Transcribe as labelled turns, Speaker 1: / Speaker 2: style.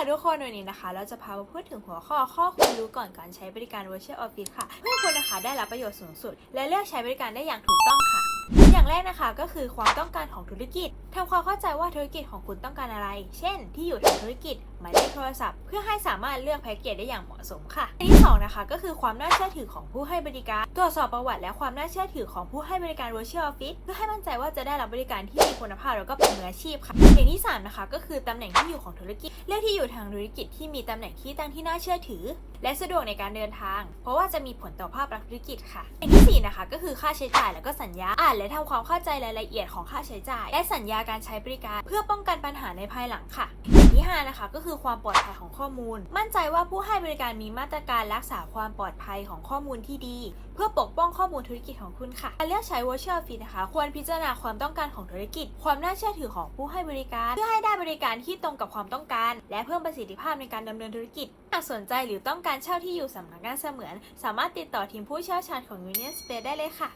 Speaker 1: ค่ะทุกคนวันนี้นะคะ เราจะพามาพูดถึงหัวข้อข้อควรรู้ก่อนการใช้บริการ Virtual Office ค่ะ เพื่อคุณนะคะได้รับประโยชน์สูงสุด และเลือกใช้บริการได้อย่างถูกต้องค่ะ อย่างแรกนะคะก็คือความต้องการของธุรกิจทำความเข้าใจว่าธุรกิจของคุณต้องการอะไร เช่น ที่อยู่ทางธุรกิจ หมายเลขโทรศัพท์ เพื่อให้สามารถเลือกแพ็กเกจได้อย่างเหมาะสมค่ะอันที่สองนะคะก็คือความน่าเชื่อถือของผู้ให้บริการ ตรวจสอบประวัติและความน่าเชื่อถือของผู้ให้บริการ Virtual Office เพื่อให้มั่นใจว่าจะได้รับบริการที่มีคุณภาพแล้วก็เป็นมืออาชีพค่ะอย่างที่สามนะคะก็คือตำแหน่งที่อยู่ของธุรกิจเลือกที่อยู่ทางธุรกิจที่มีตำแหน่งที่ตั้งที่น่าเชื่อถือ และสะดวกในการเดินทาง เพราะว่าจะมีผลต่อภาพลักษณ์ธุรกิจค่ะอย่างที่สี่นะคะก็คือค่าใช้จ่ายแล้วก็สัญญาอ่านและทำความเข้าใจรายละเอียดของค่าใช้จ่าย และสัญญาการใช้บริการ เพื่อป้องกันปัญหาในภายหลังค่ะอย่างที่ห้านะคะก็คือความปลอดภัยของข้อมูล มั่นใจว่าผู้ให้บริการมีมาตรการรักษาความปลอดภัยของข้อมูลที่ดี เพื่อปกป้องข้อมูลธุรกิจของคุณค่ะการเลือกใช้ Virtual Fit นะคะ ควรพิจารณาความต้องการของธุรกิจ ความน่าเชื่อถือของผู้ให้บริการ เพื่อให้ได้บริการที่ตรงกับความต้องการ และเพิ่มประสิทธิภาพในการดำเนินธุรกิจหากสนใจหรือต้องการเช่าที่อยู่สำนักงานเสมือน สามารถติดต่อทีมผู้เชี่ยวชาญของ Union Space ได้เลยค่ะ